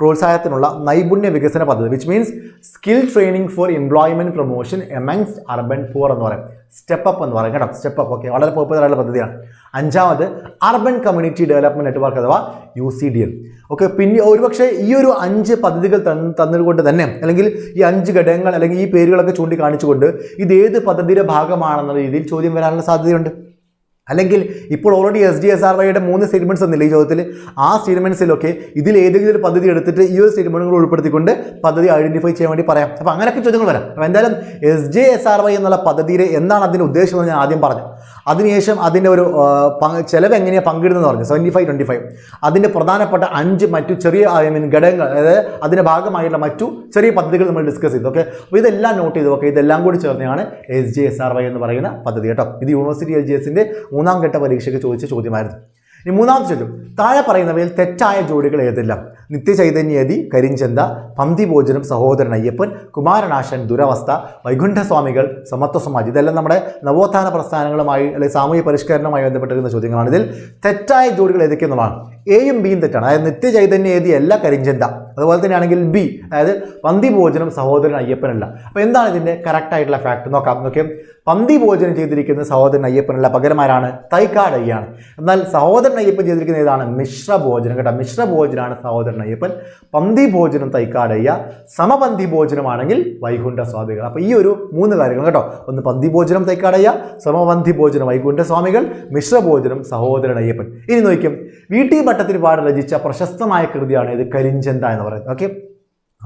പ്രോത്സാഹനത്തിനുള്ള നൈപുണ്യ വികസന പദ്ധതി which means skill training for employment promotion amongst urban poor എന്ന് പറയും. സ്റ്റെപ്പ് അപ്പ് എന്ന് പറയും കേട്ടോ. സ്റ്റെപ്പ് അപ്പ് ഓക്കെ വളരെ പോപ്പുലർ ആയിട്ടുള്ള പദ്ധതിയാണ്. അഞ്ചാമത് അർബൻ കമ്മ്യൂണിറ്റി ഡെവലപ്മെന്റ് നെറ്റ്വർക്ക് അഥവാ U C D L okay പിന്നെ ഒരുപക്ഷെ ഈ ഒരു അഞ്ച് പദ്ധതികൾ തന്ന് തന്നതുകൊണ്ട് തന്നെ അല്ലെങ്കിൽ ഈ അഞ്ച് ഘടകങ്ങൾ അല്ലെങ്കിൽ ഈ പേരുകളൊക്കെ ചൂണ്ടിക്കാണിച്ചുകൊണ്ട് ഇത് ഏത് പദ്ധതിയുടെ ഭാഗമാണെന്ന രീതിയിൽ ചോദ്യം വരാനുള്ള സാധ്യതയുണ്ട്. അല്ലെങ്കിൽ ഇപ്പോൾ already S D S R വൈയുടെ മൂന്ന് സ്റ്റേറ്റ്മെന്റ്സ് എന്നില്ല ഈ ചോദ്യത്തിൽ? ആ സ്റ്റേറ്റ്മെന്റ്സിലൊക്കെ ഇതിൽ ഏതെങ്കിലും ഒരു പദ്ധതി എടുത്തിട്ട് ഈ ഒരു സ്റ്റേറ്റ്മെന്റുകൾ ഉൾപ്പെടുത്തിക്കൊണ്ട് പദ്ധതി ഐഡന്റിഫൈ ചെയ്യാൻ വേണ്ടി പറയാം. അപ്പോൾ അങ്ങനെയൊക്കെ ചോദ്യങ്ങൾ വരാം. അപ്പോൾ എന്തായാലും S J S R Y എന്നുള്ള പദ്ധതിയിലെ എന്താണ് അതിന്റെ ഉദ്ദേശം എന്ന് ഞാൻ ആദ്യം പറഞ്ഞു. അതിനുശേഷം അതിന്റെ ഒരു ചിലവ് എങ്ങനെയാണ് പങ്കിടുന്നതെന്ന് പറഞ്ഞു. സെവന്റി ഫൈവ് ട്വന്റി ഫൈവ് അതിന്റെ പ്രധാനപ്പെട്ട അഞ്ച് മറ്റു ചെറിയ ഐ മീൻ ഘടകങ്ങൾ അതായത് അതിന്റെ ഭാഗമായിട്ടുള്ള മറ്റു ചെറിയ പദ്ധതികൾ നമ്മൾ ഡിസ്കസ് ചെയ്തു. ഓക്കെ അപ്പോൾ ഇതെല്ലാം നോട്ട് ചെയ്തു. ഓക്കെ ഇതെല്ലാം കൂടി ചേർന്നതാണ് S J S R Y എന്ന് പറയുന്ന പദ്ധതി കേട്ടോ. ഇത് യൂണിവേഴ്സിറ്റി എൽ ജി എസിന്റെ മൂന്നാം ഘട്ട പരീക്ഷയ്ക്ക് ചോദിച്ച ചോദ്യമായിരുന്നു. ഇനി മൂന്നാമത്തെ ചോദ്യം. താഴെ പറയുന്നവയിൽ തെറ്റായ ജോഡികൾ ഏതെല്ലാം? നിത്യചൈതന്യതി കരിഞ്ചന്ത പന്തിഭോജനം സഹോദരൻ അയ്യപ്പൻ കുമാരനാശൻ ദുരവസ്ഥ വൈകുണ്ഠസ്വാമികൾ സമത്വ സമാജ് ഇതെല്ലാം നമ്മുടെ നവോത്ഥാന പ്രസ്ഥാനങ്ങളുമായി അല്ലെങ്കിൽ സാമൂഹ്യ പരിഷ്കരണവുമായി ബന്ധപ്പെട്ടിരിക്കുന്ന ചോദ്യങ്ങളാണ്. ഇതിൽ തെറ്റായ ജോഡികൾ ഏതൊക്കെയെന്നുള്ളതാണ് എയും ബിയും തെറ്റാണ്. അതായത് നിത്യചൈതന്യതി അല്ല കരിഞ്ചന്ത അതുപോലെ തന്നെയാണെങ്കിൽ ബി അതായത് പന്തിഭോജനം സഹോദരൻ അയ്യപ്പനല്ല. അപ്പോൾ എന്താണ് ഇതിന്റെ കറക്റ്റ് ആയിട്ടുള്ള ഫാക്ട് നോക്കാം നോക്കിയേ. പന്തി ഭോജനം ചെയ്തിരിക്കുന്ന സഹോദരൻ അയ്യപ്പനല്ല. പകരമാരാണ്? തൈക്കാട് അയ്യാണ്. എന്നാൽ സഹോദരൻ അയ്യപ്പൻ ചെയ്തിരിക്കുന്ന ഏതാണ്? മിശ്ര ഭോജനം കേട്ടോ മിശ്ര ഭോജനാണ് സഹോദരൻ അയ്യപ്പൻ. പന്തി ഭോജനം തൈക്കാട് അയ്യ. സമപന്തി ഭോജനമാണെങ്കിൽ വൈകുണ്ഠ സ്വാമികൾ അപ്പോൾ ഈ ഒരു മൂന്ന് കാര്യങ്ങൾ കേട്ടോ. ഒന്ന് പന്തി ഭോജനം അയ്യ സമപന്തി ഭോജനം വൈകുണ്ഠ സ്വാമികൾ മിശ്ര ഭോജനം സഹോദരൻ അയ്യപ്പൻ. ഇനി നോക്കിയും. വി ടി പാട് രചിച്ച പ്രശസ്തമായ കൃതിയാണ് ഇത് കരിഞ്ചന്ത എന്ന് പറയുന്നത്. ഓക്കെ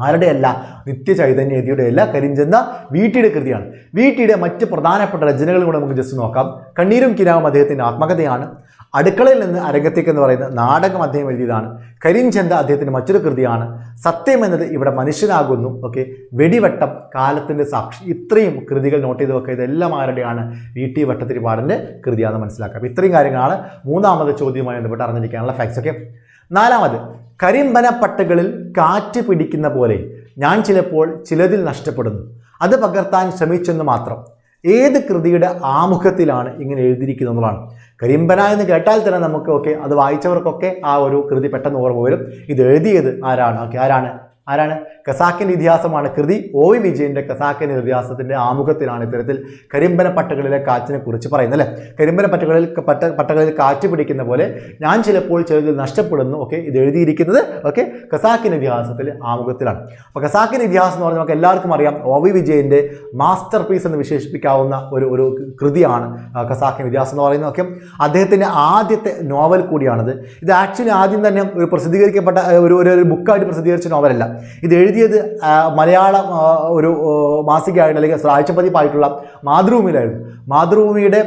ആരുടെയല്ല നിത്യചൈതന്യതിയുടെ അല്ല കരിഞ്ചന്ത വീട്ടിയുടെ കൃതിയാണ്. വീട്ടിയുടെ മറ്റ് പ്രധാനപ്പെട്ട രചനകളും കൂടെ നമുക്ക് ജസ്റ്റ് നോക്കാം. കണ്ണീരും കിരാവും അദ്ദേഹത്തിന്റെ ആത്മകഥയാണ്. അടുക്കളയിൽ നിന്ന് അരങ്ങത്തേക്ക് എന്ന് പറയുന്ന നാടകം അദ്ദേഹം എഴുതിയതാണ്. കരിഞ്ചന്ത അദ്ദേഹത്തിന്റെ മറ്റൊരു കൃതിയാണ്. സത്യം എന്നത് ഇവിടെ മനുഷ്യനാകുന്നു. ഓക്കെ. വെടിവട്ടം കാലത്തിന്റെ സാക്ഷി. ഇത്രയും കൃതികൾ നോട്ട് ചെയ്ത് വെക്കുക. ഇതെല്ലാം ആരുടെയാണ്? വി ടി വട്ടത്തിരിപാടിന്റെ കൃതിയാണെന്ന് മനസ്സിലാക്കാം ഇത്രയും കാര്യങ്ങളാണ് മൂന്നാമത് ചോദ്യവുമായി ബന്ധപ്പെട്ട് അറിഞ്ഞിരിക്കാനുള്ള ഫാക്ട്സ് ഓക്കെ നാലാമത് കരിമ്പന പട്ടകളിൽ കാറ്റ് പിടിക്കുന്ന പോലെ ഞാൻ ചിലപ്പോൾ ചിലതിൽ നഷ്ടപ്പെടുന്നു. അത് പകർത്താൻ ശ്രമിച്ചെന്ന് മാത്രം. ഏത് കൃതിയുടെ ആമുഖത്തിലാണ് ഇങ്ങനെ എഴുതിയിരിക്കുന്നത് എന്നുള്ളതാണ്. കരിമ്പന എന്ന് കേട്ടാൽ തന്നെ നമുക്ക് ഓക്കെ അത് വായിച്ചവർക്കൊക്കെ ആ ഒരു കൃതി പെട്ടെന്ന് ഓർമ്മ വരും. ഇത് എഴുതിയത് ആരാണ്? ഓക്കെ ആരാണ് ആരാണ്? ഖസാക്കിന്റെ ഇതിഹാസമാണ് കൃതി. ഒ വി വിജയന്റെ ഖസാക്കിന്റെ ഇതിഹാസത്തിന്റെ ആമുഖത്തിലാണ് ഇത്തരത്തിൽ കരിമ്പന പട്ടകളിലെ കാറ്റിനെ കുറിച്ച് പറയുന്നത് അല്ലേ? കരിമ്പന പട്ടകളിൽ പട്ട പട്ടകളിൽ കാറ്റ് പിടിക്കുന്ന പോലെ ഞാൻ ചിലപ്പോൾ ചിലതിൽ നഷ്ടപ്പെടുന്നു. ഓക്കെ ഇത് എഴുതിയിരിക്കുന്നത് ഓക്കെ ഖസാക്കിൻ ഇതിഹാസത്തിൽ ആമുഖത്തിലാണ്. അപ്പോൾ ഖസാക്കിൻ ഇതിഹാസം എന്ന് പറഞ്ഞാൽ നമുക്ക് എല്ലാവർക്കും അറിയാം. ഒ വി വിജയന്റെ മാസ്റ്റർ പീസ് എന്ന് വിശേഷിപ്പിക്കാവുന്ന ഒരു ഒരു കൃതിയാണ് ആ, ഖസാക്കിൻ ഇതിഹാസം എന്ന് പറയുന്നത്. ഓക്കെ അദ്ദേഹത്തിന്റെ ആദ്യത്തെ നോവൽ കൂടിയാണിത്. ഇത് ആക്ച്വലി ആദ്യം തന്നെ ഒരു പ്രസിദ്ധീകരിക്കപ്പെട്ട ഒരു ഒരു ബുക്കായിട്ട് പ്രസിദ്ധീകരിച്ച നോവലല്ല. ഇത് എഴുതിയത് മലയാള ഒരു മാസികയായിട്ട് അല്ലെങ്കിൽ ആഴ്ചപ്പതിപ്പായിട്ടുള്ള മാതൃഭൂമിയിലായിരുന്നു. മാതൃഭൂമിയുടെ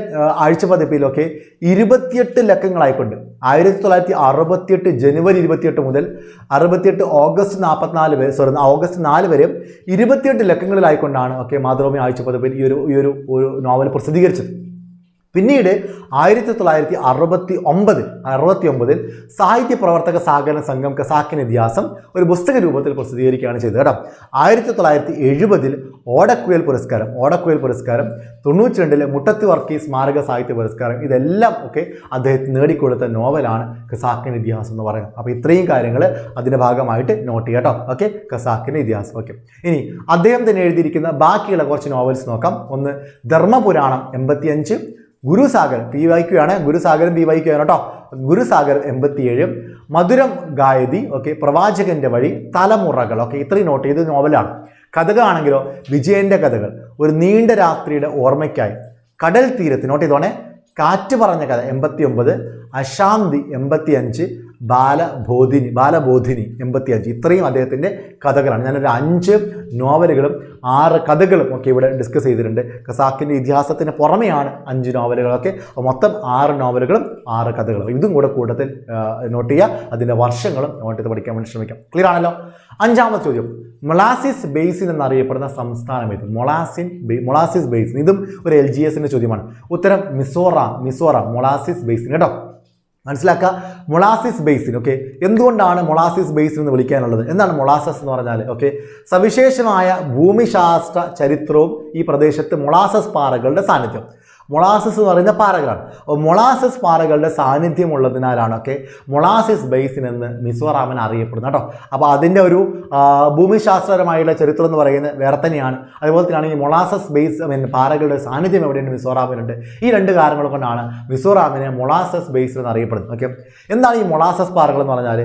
ആഴ്ചപ്പതിപ്പിലൊക്കെ ഇരുപത്തിയെട്ട് ലക്കങ്ങളായിക്കൊണ്ട് ആയിരത്തി തൊള്ളായിരത്തി അറുപത്തിയെട്ട് ജനുവരി ഇരുപത്തിയെട്ട് മുതൽ അറുപത്തിയെട്ട് ഓഗസ്റ്റ് നാൽപ്പത്തിനാല് വരെ സോറി ഓഗസ്റ്റ് നാല് വരെ ഇരുപത്തിയെട്ട് ലക്കങ്ങളിലായിക്കൊണ്ടാണ് ഓക്കെ മാതൃഭൂമി ആഴ്ചപ്പതിപ്പിൽ ഈ ഒരു ഈ ഒരു ഒരു നോവൽ പ്രസിദ്ധീകരിച്ചത്. പിന്നീട് ആയിരത്തി തൊള്ളായിരത്തി അറുപത്തി ഒമ്പത് അറുപത്തി ഒമ്പതിൽ സാഹിത്യ പ്രവർത്തക സഹകരണ സംഘം കസാക്കിന് ഇതിഹാസം ഒരു പുസ്തക രൂപത്തിൽ പ്രസിദ്ധീകരിക്കുകയാണ് ചെയ്തത് കേട്ടോ. ആയിരത്തി തൊള്ളായിരത്തി എഴുപതിൽ ഓടക്കുയൽ പുരസ്കാരം ഓടക്കുയൽ പുരസ്കാരം തൊണ്ണൂറ്റി രണ്ടിലെ മുട്ടത്തി വർക്കി സ്മാരക സാഹിത്യ പുരസ്കാരം ഇതെല്ലാം ഒക്കെ അദ്ദേഹത്തിന് നേടിക്കൊടുത്ത നോവലാണ് കസാക്കിൻ ഇതിഹാസം എന്ന് പറയുന്നത്. അപ്പോൾ ഇത്രയും കാര്യങ്ങൾ അതിന്റെ ഭാഗമായിട്ട് നോട്ട് ചെയ്യാം കേട്ടോ. ഓക്കെ ഖസാക്കിന്റെ ഇതിഹാസം. ഓക്കെ. ഇനി അദ്ദേഹം തന്നെ എഴുതിയിരിക്കുന്ന ബാക്കിയുള്ള കുറച്ച് നോവൽസ് നോക്കാം. ഒന്ന് ധർമ്മപുരാണം എൺപത്തിയഞ്ച് ഗുരുസാഗർ പി വൈക്യു ആണ് ഗുരുസാഗരം പി വൈക്യു ആണ് കേട്ടോ. ഗുരുസാഗർ എൺപത്തിയേഴ്. മധുരം ഗായതി ഓക്കെ പ്രവാചകന്റെ വഴി തലമുറകൾ ഓക്കെ ഇത്രയും നോട്ട് ചെയ്ത് നോവലാണ് കഥകളാണെങ്കിലോ വിജയന്റെ കഥകൾ ഒരു നീണ്ട രാത്രിയുടെ ഓർമ്മയ്ക്കായി. കടൽ തീരത്ത് നോട്ട് ചെയ്തോണേ കാറ്റ് പറഞ്ഞ കഥ എൺപത്തി ഒമ്പത് അശാന്തി എൺപത്തി അഞ്ച് ബാലബോധിനി ബാലബോധിനി എൺപത്തി അഞ്ച് ഇത്രയും അദ്ദേഹത്തിന്റെ കഥകളാണ്. ഞാനൊരു അഞ്ച് നോവലുകളും ആറ് കഥകളും ഒക്കെ ഇവിടെ ഡിസ്കസ് ചെയ്തിട്ടുണ്ട്. ഖസാക്കിന്റെ ഇതിഹാസത്തിന് പുറമെയാണ് അഞ്ച് നോവലുകളൊക്കെ. മൊത്തം ആറ് നോവലുകളും ആറ് കഥകളും. ഇതും കൂടെ കൂട്ടത്തിൽ നോട്ട് ചെയ്യുക. അതിന്റെ വർഷങ്ങളും നോട്ട് പഠിക്കാൻ വേണ്ടി ശ്രമിക്കാം. ക്ലിയർ ആണല്ലോ? അഞ്ചാമത്തെ ചോദ്യം. മൊളാസിസ് ബേസിൻ എന്നറിയപ്പെടുന്ന സംസ്ഥാനം ഏത്? മൊളാസിൻ മൊളാസിസ് ബേസിൻ ഇതും ഒരു എൽ ജി എസിന്റെ ചോദ്യമാണ്. ഉത്തരം മിസോറാം മിസോറാം. മൊളാസിസ് ബേസിൻ കേട്ടോ? മനസ്സിലാക്കുക മൊളാസിസ് ബേസിൻ ഓക്കെ എന്തുകൊണ്ടാണ് മൊളാസിസ് ബേസിൻ എന്ന് വിളിക്കാനുള്ളത്? എന്താണ് മൊളാസസ് എന്ന് പറഞ്ഞാൽ ഓക്കെ സവിശേഷമായ ഭൂമിശാസ്ത്ര ചരിത്രവും ഈ പ്രദേശത്ത് മൊളാസസ് പാറകളുടെ സാന്നിധ്യം. മൊളാസസ് എന്ന് പറയുന്ന പാറകളാണ് അപ്പോൾ മൊളാസസ് പാറകളുടെ സാന്നിധ്യം ഉള്ളതിനാലാണ് ഒക്കെ മൊളാസിസ് ബേസിൻ എന്ന് മിസോറാമൻ അറിയപ്പെടുന്നത് കേട്ടോ. അപ്പോൾ അതിന്റെ ഒരു ഭൂമിശാസ്ത്രപരമായുള്ള ചരിത്രം എന്ന് പറയുന്നത് വേറെ തന്നെയാണ്. അതുപോലെ തന്നെയാണ് ഈ മൊളാസസ് ബേസ് I പാറകളുടെ സാന്നിധ്യം എവിടെയുണ്ട്? മിസോറാമിനുണ്ട് ഈ രണ്ട് കാരണങ്ങൾ കൊണ്ടാണ് മിസോറാമിനെ മൊളാസസ് ബേസ് എന്ന് അറിയപ്പെടുന്നത്. ഓക്കെ. എന്താണ് ഈ മൊളാസസ് പാറകൾ എന്ന് പറഞ്ഞാൽ?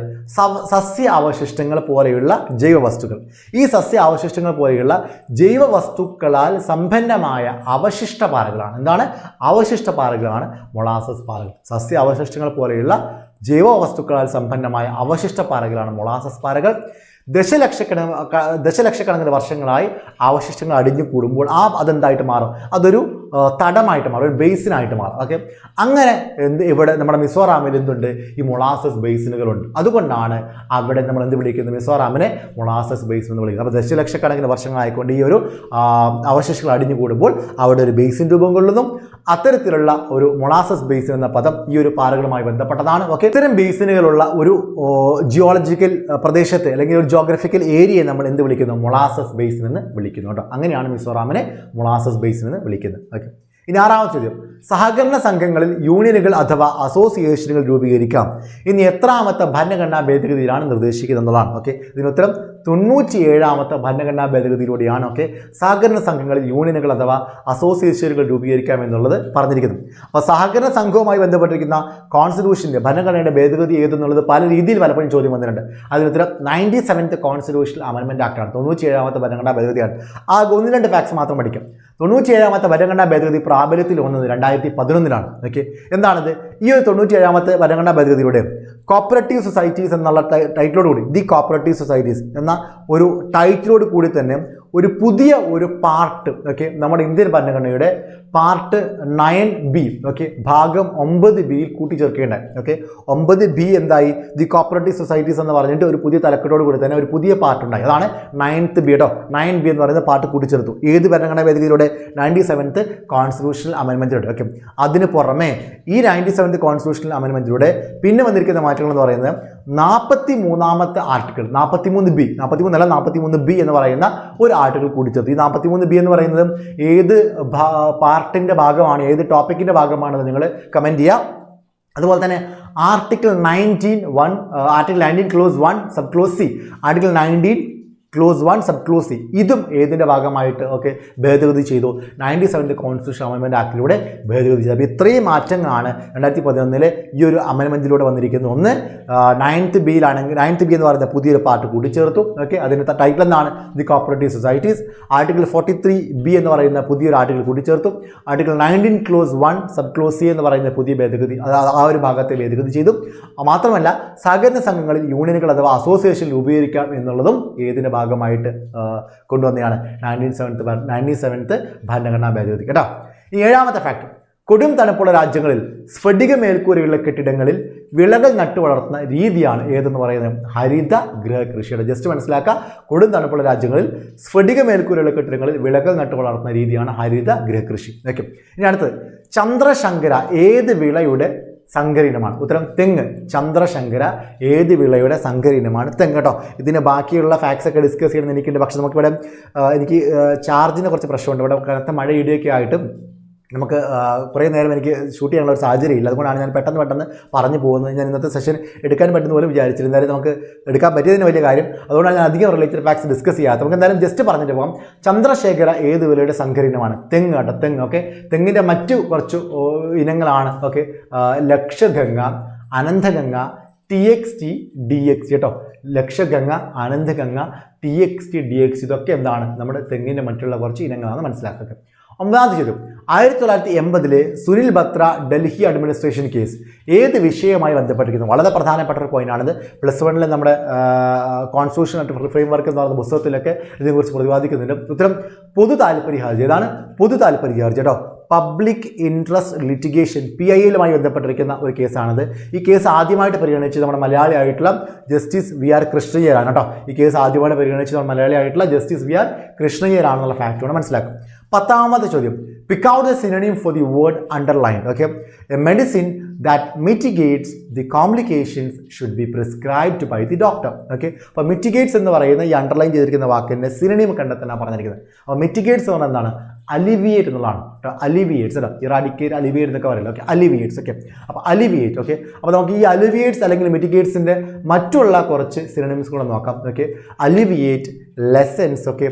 സസ്യ അവശിഷ്ടങ്ങൾ പോലെയുള്ള ജൈവവസ്തുക്കൾ. ഈ സസ്യ അവശിഷ്ടങ്ങൾ പോലെയുള്ള ജൈവവസ്തുക്കളാൽ സമ്പന്നമായ അവശിഷ്ട പാറകളാണ് എന്താണ്? അവശിഷ്ട പാറകളാണ് മൊളാസസ് പാറകൾ. സസ്യ അവശിഷ്ടങ്ങൾ പോലെയുള്ള ജൈവ വസ്തുക്കളാൽ സമ്പന്നമായ അവശിഷ്ട പാറകളാണ് മൊളാസസ് പാറകൾ. ദശലക്ഷക്കണ ദശലക്ഷക്കണക്കിന് വർഷങ്ങളായി അവശിഷ്ടങ്ങൾ അടിഞ്ഞു കൂടുമ്പോൾ ആ അതെന്തായിട്ട് മാറും? അതൊരു തടമായിട്ട് മാറും ഒരു ബേസിനായിട്ട് മാറും. ഓക്കെ അങ്ങനെ എന്ത് ഇവിടെ നമ്മുടെ മിസോറാമിൽ എന്തുണ്ട്? ഈ മൊളാസസ് ബേസിനുകളുണ്ട് അതുകൊണ്ടാണ് അവിടെ നമ്മൾ എന്ത് വിളിക്കുന്നത്? മിസോറാമിനെ മൊളാസസ് ബേസ് എന്ന് വിളിക്കുന്നത്. അപ്പോൾ ദശലക്ഷക്കണക്കിന് വർഷങ്ങളായിക്കൊണ്ട് ഈ ഒരു അവശേഷികൾ അടിഞ്ഞു കൂടുമ്പോൾ അവിടെ ഒരു ബേസിൻ രൂപം കൊള്ളുന്നു. അത്തരത്തിലുള്ള ഒരു മൊളാസസ് ബേസ് എന്ന പദം ഈ ഒരു പാറകളുമായി ബന്ധപ്പെട്ടതാണ്. ഓക്കെ ഇത്തരം ബേസിനുകളുള്ള ഒരു ജിയോളജിക്കൽ പ്രദേശത്തെ അല്ലെങ്കിൽ ഒരു ജോഗ്രഫിക്കൽ ഏരിയയെ നമ്മൾ എന്ത് വിളിക്കുന്നു? മൊളാസസ് ബേസിൻ എന്ന് വിളിക്കുന്നു കേട്ടോ. അങ്ങനെയാണ് മിസോറാമിനെ മൊളാസസ് ബേസിൻ എന്ന് വിളിക്കുന്നത്. ഓക്കെ ഇനി ആറാമത്തെ ചോദ്യം. സഹകരണ സംഘങ്ങളിൽ യൂണിയനുകൾ അഥവാ അസോസിയേഷനുകൾ രൂപീകരിക്കാം. ഇനി എത്രാമത്തെ ഭരണഘടനാ ഭേദഗതിയിലാണ് നിർദ്ദേശിക്കുന്നത് എന്നുള്ളതാണ്. ഓക്കെ ഇതിനുത്തരം തൊണ്ണൂറ്റി ഏഴാമത്തെ ഭരണഘടനാ ഭേദഗതിയിലൂടെയാണ്. ഓക്കെ സഹകരണ സംഘങ്ങളിൽ യൂണിയനുകൾ അഥവാ അസോസിയേഷനുകൾ രൂപീകരിക്കാം എന്നുള്ളത് പറഞ്ഞിരിക്കുന്നത് അപ്പോൾ സഹകരണ സംഘവുമായി ബന്ധപ്പെട്ടിരിക്കുന്ന കോൺസ്റ്റിറ്റ്യൂഷന്റെ ഭരണഘടനയുടെ ഭേദഗതി ഏതെന്നുള്ളത് പല രീതിയിൽ പലപ്പോഴും ചോദ്യം വന്നിട്ടുണ്ട്. അതിനുത്തരം നയന്റി സെവൻത്ത് കോൺസ്റ്റിറ്റ്യൂഷണൽ അമെൻമെന്റ് ആക്ടാണ്. തൊണ്ണൂറ്റി ഏഴാമത്തെ ഭരണഘടനാ ഭേദഗതിയാണ്. ആ ഒന്ന് രണ്ട് ഫാക്ട്സ് മാത്രം പഠിക്കാം. തൊണ്ണൂറ്റി ഏഴാമത്തെ ഭരണഘടനാ ഭേദഗതി പ്രാബല്യത്തിൽ വന്നത് രണ്ടായിരത്തി പതിനൊന്നിലാണ്. ഓക്കെ എന്താണിത്? ഈ ഒരു തൊണ്ണൂറ്റി ഏഴാമത്തെ ഭരണഘടനാ ഭേദഗതിയുടെ കോപ്പറേറ്റീവ് സൊസൈറ്റീസ് എന്നുള്ള ടൈറ്റിലോട് കൂടി ദി കോപ്പറേറ്റീവ് സൊസൈറ്റീസ് എന്ന ഒരു ടൈറ്റിലോട് കൂടി തന്നെ ഒരു പുതിയ ഒരു പാർട്ട് ഓക്കെ നമ്മുടെ ഇന്ത്യൻ ഭരണഘടനയുടെ പാർട്ട് നയൻ ബി ഓക്കെ ഭാഗം ഒമ്പത് ബിയിൽ കൂട്ടിച്ചേർക്കേണ്ടായി ഓക്കെ ഒമ്പത് ബി എന്തായി? ദി കോപ്പറേറ്റീവ് സൊസൈറ്റീസ് എന്ന് പറഞ്ഞിട്ട് ഒരു പുതിയ തലക്കെട്ടോട് കൂടി തന്നെ ഒരു പുതിയ പാർട്ട് ഉണ്ടായി. അതാണ് നയൻത്ത് ബി കേട്ടോ നയൻ ബി എന്ന് പറയുന്ന പാർട്ട് കൂട്ടിച്ചേർത്തു. ഏത് ഭരണഘടനാ വേദിയിലൂടെ? നയന്റി സെവൻത്ത് കോൺസ്റ്റിറ്റ്യൂഷണൽ അമെൻമെന്റിലൂടെ ഓക്കെ അതിന് പുറമെ ഈ നയന്റി സെവൻത്ത് കോൺസ്റ്റിറ്റ്യൂഷണൽ അമെൻമെന്റിലൂടെ പിന്നെ വന്നിരിക്കുന്ന മാറ്റങ്ങൾ എന്ന് പറയുന്നത് നാൽപ്പത്തി മൂന്നാമത്തെ ആർട്ടിക്കിൾ നാൽപ്പത്തി മൂന്ന് ബി നാൽപ്പത്തി മൂന്നല്ല നാൽപ്പത്തി മൂന്ന് ബി എന്ന് പറയുന്ന ഒരു ആർട്ടിക്കിൾ കൂടിച്ചേർത്തു ഈ നാൽപ്പത്തി മൂന്ന് ബി എന്ന് പറയുന്നത് ഏത് പാർട്ടിന്റെ ഭാഗമാണ് ഏത് ടോപ്പിക്കിന്റെ ഭാഗമാണെന്ന് നിങ്ങൾ കമന്റ് ചെയ്യുക. അതുപോലെ തന്നെ article nineteen one article nineteen clause one sub clause C article nineteen clause one sub clause C ഇതും ഏതിന്റെ ഭാഗമായിട്ട് ഓക്കെ ഭേദഗതി ചെയ്തു. നയന്റി സെവന്റെ കോൺസ്റ്റിറ്റ്യൂഷൻ അമെൻമെന്റ് ആക്ടിലൂടെ ഭേദഗതി ചെയ്തു. അപ്പോൾ ഇത്രയും മാറ്റങ്ങളാണ് രണ്ടായിരത്തി പതിനൊന്നിലെ ഈ ഒരു അമെൻമെന്റിലൂടെ വന്നിരിക്കുന്നത്. ഒന്ന് നയൻത്ത് ബിയിലാണെങ്കിൽ നയൻത്ത് ബി എന്ന് പറയുന്ന പുതിയൊരു പാർട്ട് കൂട്ടിച്ചേർത്തു ഓക്കെ അതിന്റെ ടൈറ്റിൽ എന്നാണ് the cooperative societies article forty three B എന്ന് പറയുന്ന പുതിയൊരു ആർട്ടിക്കിൾ കൂട്ടിച്ചേർത്തു article nineteen clause one sub clause C എന്ന് പറയുന്ന പുതിയ ഭേദഗതി ആ ഒരു ഭാഗത്തെ ഭേദഗതി ചെയ്തു. മാത്രമല്ല സഹകരണ സംഘങ്ങളിൽ യൂണിയനുകൾ അഥവാ അസോസിയേഷൻ രൂപീകരിക്കാം എന്നുള്ളതും ഏതിന്റെ ഭാഗമായിട്ട് കൊണ്ടുവന്നതാണ് നയന്റീൻ സെവൻത്ത് നയന്റീൻ സെവൻത്ത് ഭരണഘടനാ ഭേദഗതി. കേട്ടോ? ഈ ഏഴാമത്തെ ഫാക്ടർ കൊടും തണുപ്പുള്ള രാജ്യങ്ങളിൽ സ്ഫടിക മേൽക്കൂരയുള്ള കെട്ടിടങ്ങളിൽ വിളകൾ നട്ടു വളർത്തുന്ന രീതിയാണ് ഏതെന്ന് പറയുന്നത്? ഹരിത ഗൃഹ കൃഷിയുടെ. ജസ്റ്റ് മനസ്സിലാക്കുക കൊടും തണുപ്പുള്ള രാജ്യങ്ങളിൽ സ്ഫടിക മേൽക്കൂരയുള്ള കെട്ടിടങ്ങളിൽ വിളകൾ നട്ടു വളർത്തുന്ന രീതിയാണ് ഹരിത ഗൃഹ കൃഷി. ഓക്കെ. ഇനി അടുത്തത് ചന്ദ്രശങ്കര ഏത് വിളയുടെ സങ്കരീനമാണ്. ഉത്തരം തെങ്ങ്. ചന്ദ്രശങ്കര ഏത് വിളയുടെ സങ്കരീനമാണ് തെങ്ങ് കേട്ടോ. ഇതിന് ബാക്കിയുള്ള ഫാക്ട്സ് ഒക്കെ ഡിസ്കസ് ചെയ്യണമെന്ന് എനിക്കുണ്ട്. പക്ഷേ നമുക്കിവിടെ എനിക്ക് ചാർജിന് കുറച്ച് പ്രശ്നമുണ്ട് ഇവിടെ കനത്ത മഴ ഇടിയൊക്കെ ആയിട്ട് നമുക്ക് കുറേ നേരം എനിക്ക് ഷൂട്ട് ചെയ്യാനുള്ള ഒരു സാഹചര്യം ഇല്ല അതുകൊണ്ടാണ് ഞാൻ പെട്ടെന്ന് പെട്ടെന്ന് പറഞ്ഞു പോകുന്നത്. ഞാൻ ഇന്നത്തെ സെഷൻ എടുക്കാൻ പറ്റുന്ന പോലും വിചാരിച്ചിരുന്നു. എന്തായാലും നമുക്ക് എടുക്കാൻ പറ്റിയതിന് വലിയ കാര്യം. അതുകൊണ്ടാണ് ഞാൻ അധികം റിലേറ്റഡ് ഫാക്ട്സ് ഡിസ്കസ് ചെയ്യാത്തത്. നമുക്ക് എന്തായാലും ജസ്റ്റ് പറഞ്ഞിട്ട് പോകാം. ചന്ദ്രശേഖര ഏത് വിലയുടെ സങ്കരീനമാണ് തെങ്ങ് കേട്ടോ തെങ്ങ് ഓക്കെ തെങ്ങിന്റെ മറ്റു കുറച്ച് ഇനങ്ങളാണ് okay Lakshaganga Ananthaganga T X T D X കേട്ടോ? Lakshaganga Ananthaganga T X T D X ഇതൊക്കെ എന്താണ്? നമ്മുടെ തെങ്ങിന്റെ മറ്റുള്ള കുറച്ച് ഇനങ്ങളാണ് മനസ്സിലാക്കുക ഒമ്പതാമത്തെ ചോദ്യം. ആയിരത്തി തൊള്ളായിരത്തി എൺപതിലെ സുനിൽ ബത്ര ഡൽഹി അഡ്മിനിസ്ട്രേഷൻ കേസ് ഏത് വിഷയവുമായി ബന്ധപ്പെട്ടിരിക്കുന്നു? വളരെ പ്രധാനപ്പെട്ട ഒരു പോയിന്റാണിത് പ്ലസ് വണ്ണിൽ നമ്മുടെ കോൺസ്റ്റിറ്റ്യൂഷൻ ഫ്രെയിം വർക്ക് എന്ന് പറയുന്ന പുസ്തകത്തിലൊക്കെ ഇതിനെക്കുറിച്ച് പ്രതിപാദിക്കുന്നുണ്ട്. ഉത്തരം പൊതു താല്പര്യ ഹർജി. ഏതാണ് പൊതു താല്പര്യ ഹർജി കേട്ടോ. Public interest litigation P I എല്ലുമായി ബന്ധപ്പെട്ടിരിക്കുന്ന ഒരു കേസാണിത്. ഈ കേസ് ആദ്യമായിട്ട് പരിഗണിച്ച് നമ്മുടെ മലയാളി ആയിട്ടുള്ള ജസ്റ്റിസ് വി ആർ കൃഷ്ണയ്യരാണ് കേട്ടോ. ഈ കേസ് ആദ്യമായിട്ട് പരിഗണിച്ച് നമ്മുടെ മലയാളി ആയിട്ടുള്ള ജസ്റ്റിസ് വി ആർ കൃഷ്ണയ്യരാണെന്നുള്ള ഫാക്ട് മനസ്സിലാക്കും. പത്താമത്തെ ചോദ്യം. Pick out the synonym for the word underline okay a medicine that mitigates the complications should be prescribed by the doctor okay അപ്പോൾ മിറ്റിഗേറ്റ്സ് എന്ന് പറയുന്ന ഈ അണ്ടർലൈൻ ചെയ്തിരിക്കുന്ന വാക്കിന്റെ സിനിമ കണ്ടെത്താനാണ് പറഞ്ഞിരിക്കുന്നത്. അപ്പോൾ മിറ്റിഗേറ്റ്സ് എന്ന് പറഞ്ഞാൽ എന്താണ്? അലിവിയേറ്റ് എന്നുള്ളതാണ്. കേട്ടോ അലിവിയേറ്റ്സ് അല്ല ഇറാഡിക്കേറ്റ് അലിവിയേറ്റ് എന്നൊക്കെ പറയുന്നത് ഓക്കെ അലിവിയേറ്റ്സ് ഓക്കെ അപ്പോൾ അലിവിയേറ്റ് ഓക്കെ അപ്പോൾ നമുക്ക് ഈ അലിവിയേറ്റ്സ് അല്ലെങ്കിൽ മിറ്റിഗേറ്റ്സിന്റെ മറ്റുള്ള കുറച്ച് സിനിമസ് കൂടെ നോക്കാം. Okay alleviate lessens okay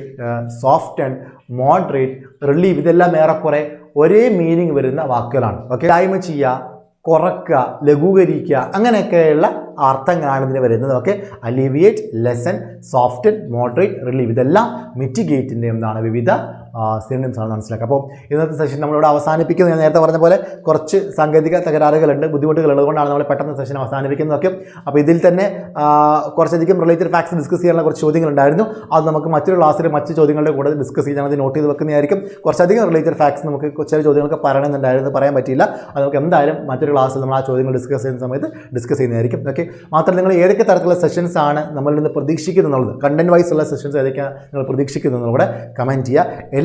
soft and moderate relieve ഇതെല്ലാം ഏറെക്കുറെ ഒരേ മീനിങ് വരുന്ന വാക്കുകളാണ്. ഓക്കെ ടൈമ് ചെയ്യുക കുറക്കുക ലഘൂകരിക്കുക അങ്ങനെയൊക്കെയുള്ള അർത്ഥങ്ങളാണ് ഇതിന് വരുന്നത്. Okay alleviate lessen soft moderate relieve ഇതെല്ലാം മിറ്റിഗേറ്റിന്റെ എന്താണ് വിവിധ സിനിമസ് ആണ് മനസ്സിലാക്കുക. അപ്പോൾ ഇന്നത്തെ സെഷൻ നമ്മളിവിടെ അവസാനിപ്പിക്കുന്നത് ഞാൻ നേരത്തെ പറഞ്ഞ പോലെ കുറച്ച് സാങ്കേതിക തകരാറുകളുണ്ട് ബുദ്ധിമുട്ടുകൾ ഉള്ളതുകൊണ്ടാണ് നമ്മൾ പെട്ടെന്ന് സെഷൻ അവസാനിപ്പിക്കുന്നതൊക്കെ. അപ്പോൾ ഇതിൽ തന്നെ കുറച്ചധികം റിലേറ്റഡ് ഫാക്ട്സ് ഡിസ്കസ് ചെയ്യാനുള്ള കുറച്ച് ചോദ്യങ്ങളുണ്ടായിരുന്നു. അത് നമുക്ക് മറ്റൊരു ക്ലാസ്സിൽ മറ്റ് ചോദ്യങ്ങളുടെ കൂടെ ഡിസ്കസ് ചെയ്യാൻ അത് നോട്ട് ചെയ്ത് വെക്കുന്നതായിരിക്കും. കുറച്ചധികം റിലേറ്റഡ് ഫാക്ട്സ് നമുക്ക് ചില ചോദ്യങ്ങൾക്ക് പറയണമെന്നുണ്ടായിരുന്നു. പറയാൻ പറ്റിയില്ല. അത് നമുക്ക് എന്തായാലും മറ്റൊരു ക്ലാസ്സിൽ നമ്മൾ ആ ചോദ്യങ്ങൾ ഡിസ്കസ് ചെയ്യുന്ന സമയത്ത് ഡിസ്കസ് ചെയ്യുന്നതായിരിക്കും. ഓക്കെ മാത്രം നിങ്ങൾ ഏതൊക്കെ തരത്തിലുള്ള സെഷൻസ് ആണ് നമ്മളിൽ നിന്ന് പ്രതീക്ഷിക്കുന്നത് എന്നുള്ളത് വൈസ് ഉള്ള സെഷൻസ് ഏതൊക്കെയാണ് നിങ്ങൾ പ്രതീക്ഷിക്കുന്നത് എന്നുള്ളത് കമന്റ് ചെയ്യുക.